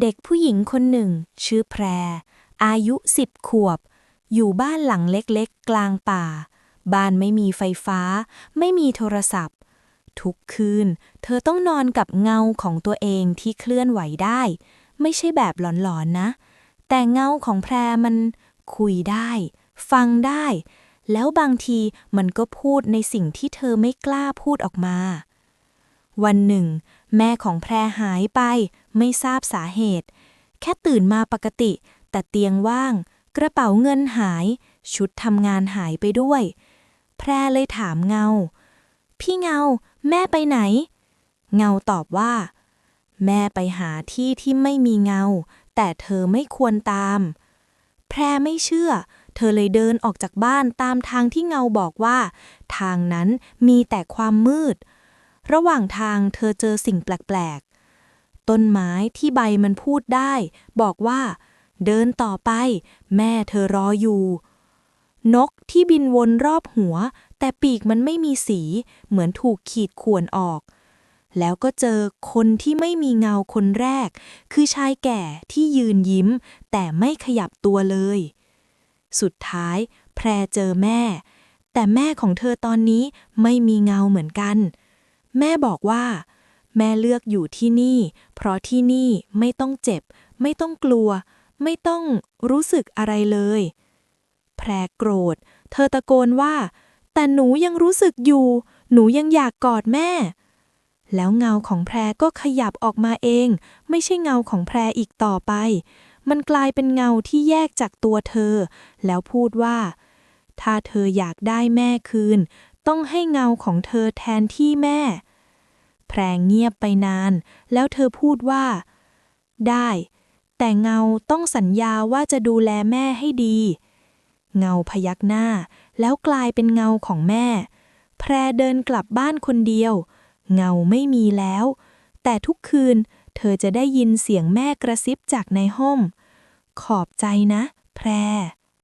เด็กผู้หญิงคนหนึ่ง ชื่อแพร อายุสิบขวบ อยู่บ้านหลังเล็กๆ กลางป่า บ้านไม่มีไฟฟ้า ไม่มีโทรศัพท์ ทุกคืน เธอต้องนอนกับเงาของตัวเองที่เคลื่อนไหวได้ ไม่ใช่แบบหลอนๆนะ แต่เงาของแพรมันคุยได้ ฟังได้ แล้วบางทีมันก็พูดในสิ่งที่เธอไม่กล้าพูดออกมา วันหนึ่ง แม่ของแพรหายไป ไม่ทราบสาเหตุ แค่ตื่นมาปกติ แต่เตียงว่าง กระเป๋าเงินหาย ชุดทำงานหายไปด้วย แพรเลยถามเงา พี่เงา แม่ไปไหน เงาตอบว่า แม่ไปหาที่ที่ไม่มีเงา แต่เธอไม่ควรตาม แพรไม่เชื่อเธอเลยเดินออกจากบ้านตามทางที่เงาบอกว่า ทางนั้นมีแต่ความมืด ระหว่างทางเธอเจอสิ่งแปลกๆ ต้นไม้ที่ใบมันพูดได้ บอกว่า เดินต่อไป แม่เธอรออยู่ นกที่บินวนรอบหัว แต่ปีกมันไม่มีสี เหมือนถูกขีดข่วนออก แล้วก็เจอคนที่ไม่มีเงาคนแรก คือชายแก่ที่ยืนยิ้ม แต่ไม่ขยับตัวเลย สุดท้าย แพรเจอแม่ แต่แม่ของเธอตอนนี้ไม่มีเงาเหมือนกัน แม่บอกว่า แม่เลือกอยู่ที่นี่ เพราะที่นี่ไม่ต้องเจ็บ ไม่ต้องกลัว ไม่ต้องรู้สึกอะไรเลย แพรโกรธ เธอตะโกนว่า แต่หนูยังรู้สึกอยู่ หนูยังอยากกอดแม่ แล้วเงาของแพรก็ขยับออกมาเอง ไม่ใช่เงาของแพรอีกต่อไป มันกลายเป็นเงาที่แยกจากตัวเธอ แล้วพูดว่าถ้าเธออยากได้แม่คืน ต้องให้เงาของเธอแทนที่แม่ แพรเงียบไปนาน แล้วเธอพูดว่า ได้ แต่เงาต้องสัญญาว่าจะดูแลแม่ให้ดี เงาพยักหน้า แล้วกลายเป็นเงาของแม่ แพรเดินกลับบ้านคนเดียว เงาไม่มีแล้ว แต่ทุกคืนเธอจะได้ยินเสียงแม่กระซิบจากในห้อง ขอบใจนะ แพร